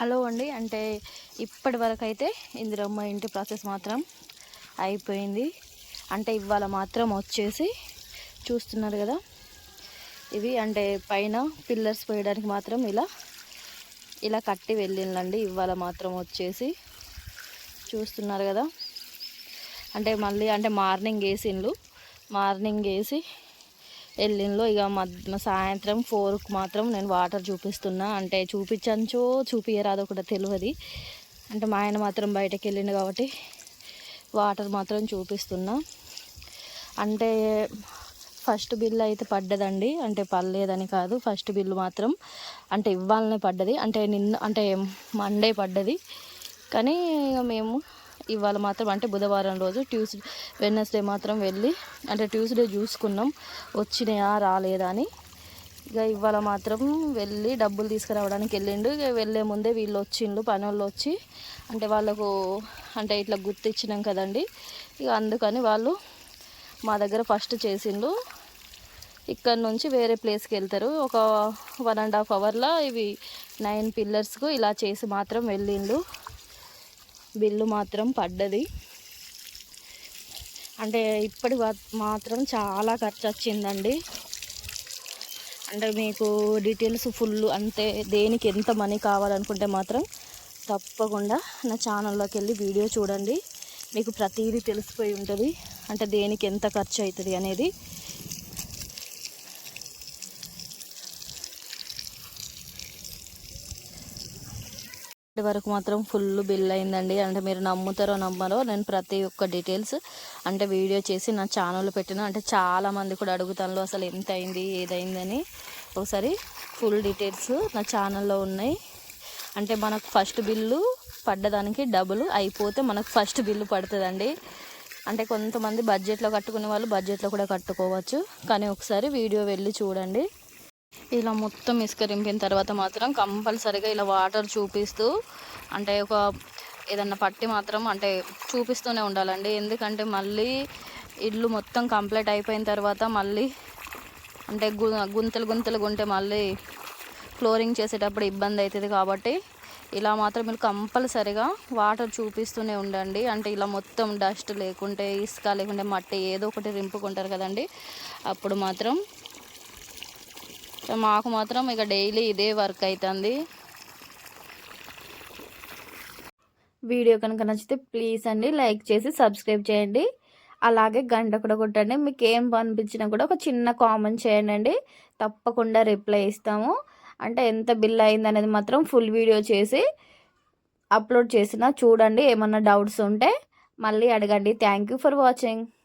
Hello అండి. అంటే ఇప్పటి వరకు అయితే ఇందిరమ్మ ఇంటి ప్రాసెస్ మాత్రం అయిపోయింది. అంటే ఇవాళ మాత్రం వచ్చేసి చూస్తున్నారు కదా. ఇవి అంటే పైన పిల్లర్స్ పోయడానికి మాత్రం ఇలా ఇలా కట్టి వెళ్ళిందండి. ఇవాళ మాత్రం వచ్చేసి చూస్తున్నారు కదా. అంటే మళ్ళీ అంటే మార్నింగ్ వేసిండ్లు. మార్నింగ్ వేసి వెళ్ళిండ్లో ఇక మధ్య సాయంత్రం ఫోర్కి మాత్రం నేను వాటర్ చూపిస్తున్నా. అంటే చూపించంచో చూపించరాదో కూడా తెలియదు అంటే మా ఆయన మాత్రం బయటకు వెళ్ళిండు కాబట్టి వాటర్ మాత్రం చూపిస్తున్నా. అంటే ఫస్ట్ బిల్లు అయితే పడ్డదండి. అంటే పర్లేదని కాదు. ఫస్ట్ బిల్లు మాత్రం అంటే ఇవ్వాలనే పడ్డది. అంటే నిన్న అంటే మండే పడ్డది. కానీ ఇక మేము ఇవాళ మాత్రం అంటే బుధవారం రోజు ట్యూస్డే వెన్నస్డే మాత్రం వెళ్ళి అంటే ట్యూస్డే చూసుకున్నాం. వచ్చినాయా రాలేదా అని. ఇక ఇవాళ మాత్రం వెళ్ళి డబ్బులు తీసుకురావడానికి వెళ్ళిండు. ఇక వెళ్ళే ముందే వీళ్ళు వచ్చిండు పని వాళ్ళు వచ్చి. అంటే వాళ్ళకు అంటే ఇట్లా గుర్తిచ్చినాం కదండి. ఇక అందుకని వాళ్ళు మా దగ్గర ఫస్ట్ చేసిండు. ఇక్కడ నుంచి వేరే ప్లేస్కి వెళ్తారు. ఒక వన్ అండ్ హాఫ్ అవర్లో ఇవి నైన్ పిల్లర్స్కు ఇలా చేసి మాత్రం వెళ్ళిండు. బిల్లు మాత్రం పడ్డది. అంటే ఇప్పటి మాత్రం చాలా ఖర్చు వచ్చిందండి అంటే మీకు డీటెయిల్స్ ఫుల్ అంతే దేనికి ఎంత మనీ కావాలనుకుంటే మాత్రం తప్పకుండా నా ఛానల్లోకి వెళ్ళి వీడియో చూడండి. మీకు ప్రతిదీ తెలిసిపోయి ఉంటుంది. అంటే దేనికి ఎంత ఖర్చు అవుతుంది అనేది వరకు మాత్రం ఫుల్ బిల్ అయిందండి. అంటే మీరు నమ్ముతారో నమ్మరో నేను ప్రతి ఒక్క డీటెయిల్స్ అంటే వీడియో చేసి నా ఛానల్ పెట్టిన. అంటే చాలామంది కూడా అడుగుతాను అసలు ఎంత అయింది ఏదైందని. ఒకసారి ఫుల్ డీటెయిల్స్ నా ఛానల్లో ఉన్నాయి. అంటే మనకు ఫస్ట్ బిల్లు పడ్డదానికి డబుల్ అయిపోతే మనకు ఫస్ట్ బిల్లు పడుతుందండి. అంటే కొంతమంది బడ్జెట్లో కట్టుకునే వాళ్ళు బడ్జెట్లో కూడా కట్టుకోవచ్చు. కానీ ఒకసారి వీడియో వెళ్ళి చూడండి. ఇలా మొత్తం ఇసుక రింపిన తర్వాత మాత్రం కంపల్సరీగా ఇలా వాటర్ చూపిస్తూ అంటే ఒక ఏదన్నా పట్టి మాత్రం అంటే చూపిస్తూనే ఉండాలండి. ఎందుకంటే మళ్ళీ ఇల్లు మొత్తం కంప్లీట్ అయిపోయిన తర్వాత మళ్ళీ అంటే గు గుంతలు గుంతలు ఉంటే మళ్ళీ ఫ్లోరింగ్ చేసేటప్పుడు ఇబ్బంది అవుతుంది కాబట్టి ఇలా మాత్రం మీరు కంపల్సరిగా వాటర్ చూపిస్తూనే ఉండండి. అంటే ఇలా మొత్తం డస్ట్ లేకుంటే ఇసుక లేకుంటే మట్టి ఏదో ఒకటి రింపుకుంటారు కదండి. అప్పుడు మాత్రం మాకు మాత్రం ఇక డైలీ ఇదే వర్క్ అవుతుంది వీడియో కనుక నచ్చితే ప్లీజ్ అండి లైక్ చేసి సబ్స్క్రైబ్ చేయండి. అలాగే గంట కూడా కొట్టండి మీకు ఏం పంపించినా కూడా ఒక చిన్న కామెంట్ చేయండి అండి తప్పకుండా రిప్లై ఇస్తాము. అంటే ఎంత బిల్ అయింది అనేది మాత్రం ఫుల్ వీడియో చేసి అప్లోడ్ చేసిన చూడండి ఏమన్నా డౌట్స్ ఉంటే మళ్ళీ అడగండి. Thank you for watching